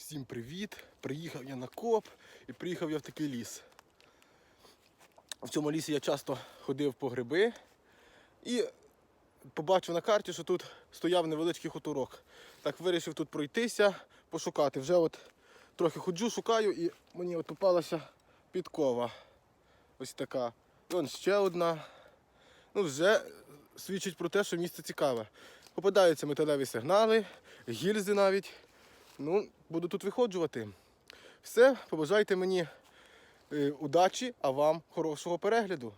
Всім привіт! Приїхав я на коп і приїхав я в такий ліс. В цьому лісі я часто ходив по гриби і побачив на карті, що тут стояв невеличкий хуторок. Так вирішив тут пройтися, пошукати. Вже от трохи ходжу, шукаю і мені от попалася підкова. Ось така. І он ще одна. Ну, вже свідчить про те, що місце цікаве. Попадаються металеві сигнали, гільзи навіть. Ну, буду тут виходжувати. Все, побажайте мені е, удачі, а вам хорошого перегляду.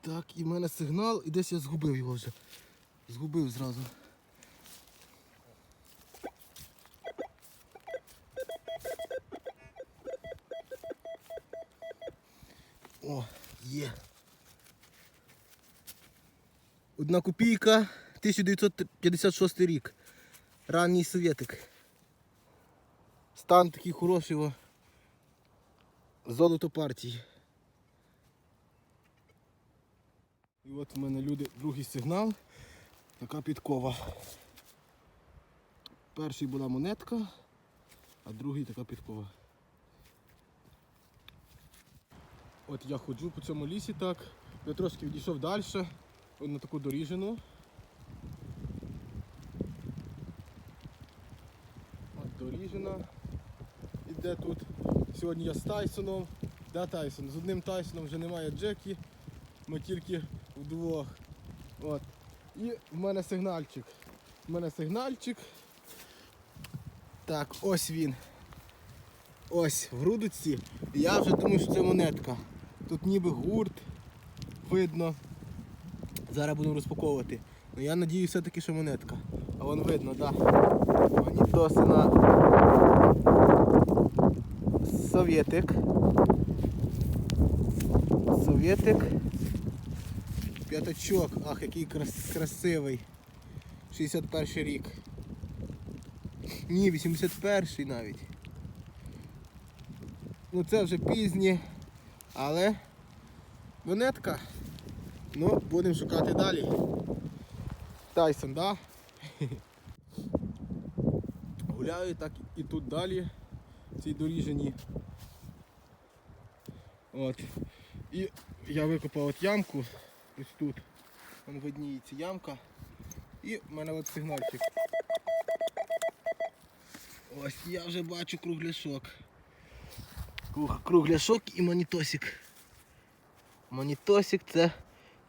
Так, і в мене сигнал, і десь я згубив його вже. Згубив зразу. О, є. Одна копійка, 1956 рік. Ранній совєтик. Стан такий хороший. Золото партії. І от в мене люди другий сигнал. Така підкова. Перший була монетка, а другий така підкова. От я ходжу по цьому лісі так. Я трошки відійшов далі, на таку доріжину. От доріжина. Іде тут. Сьогодні я з Тайсоном. Де Тайсон? З одним Тайсоном вже немає Джекі. Ми тільки вдвох. От. І в мене сигнальчик. В мене сигнальчик. Так, ось він. Ось в рудочці. І Я вже думаю, що це монетка. Тут ніби гурт видно. Зараз будемо розпаковувати. Ну я надію все-таки, що монетка. А вон видно, так. Да. Монітосина. Совєтик. Совєтик. П'ятачок. Ах, який крас- красивий. 61 рік. Ні, 81 навіть. Ну це вже пізні, але монетка. Ну, будемо шукати далі. Тайсон, да? Гуляю так і тут далі, в цій доріжені. От. І я викопав от ямку, ось тут. Вон видніється ямка. І в мене от сигнальчик. Ось я вже бачу кругляшок. Круг- Кругляшок і монітосик. Монітосик це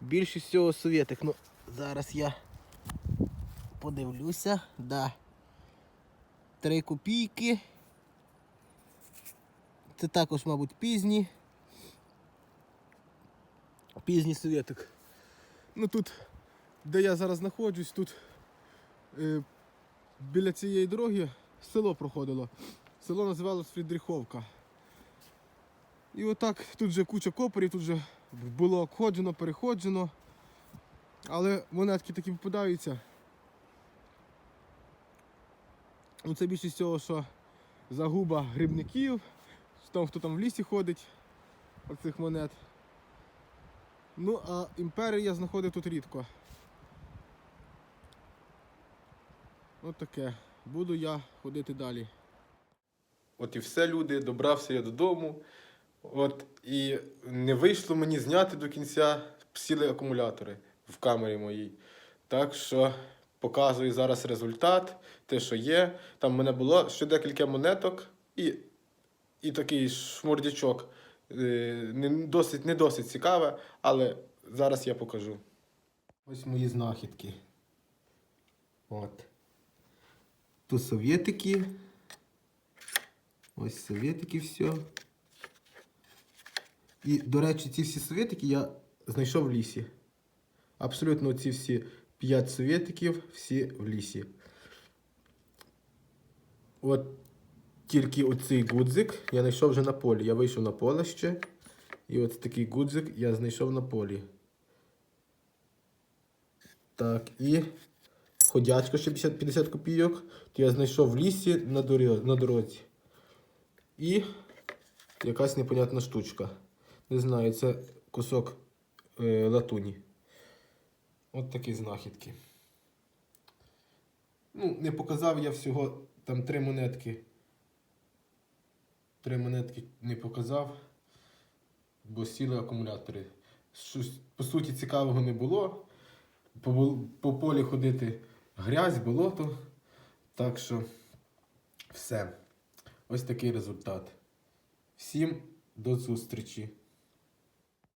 більшість всього совєтик. Ну, зараз я подивлюся. Да. Три копійки. Це також, мабуть, пізні. Пізній совєтик. Ну тут, де я зараз знаходжусь, тут е, біля цієї дороги село проходило. Село називалось Фрідріховка. І отак тут вже куча копорів, тут вже було обходжено, переходжено. Але монетки такі попадаються. Ну, це більшість цього, що загуба грибників, там хто там в лісі ходить, оцих монет. Ну, а імперії я знаходив тут рідко. От таке. Буду я ходити далі. От і все, люди, добрався я додому. От і не вийшло мені зняти до кінця сіли акумулятори в камері моїй. Так що показую зараз результат, те, що є. Там в мене було ще декілька монеток і, і такий шмурдячок. Е, Не досить, не досить цікаве, але зараз я покажу. Ось мої знахідки. От. Тут совєтики. Ось совєтики все. І, до речі, ці всі совєтики я знайшов в лісі. Абсолютно ці всі 5 совєтиків, всі в лісі. От тільки оцей гудзик я знайшов вже на полі. Я вийшов на поле ще. І от такий гудзик я знайшов на полі. Так, і ходячка ще 50, 50 копійок, то я знайшов в лісі на, дорозі. І якась непонятна штучка. Не знаю, це кусок е, латуні. От такі знахідки. Ну, не показав я всього там три монетки. Три монетки не показав, бо сіли акумулятори. Щось, по суті, цікавого не було. По, по полі ходити грязь, болото. Так що все. Ось такий результат. Всім до зустрічі!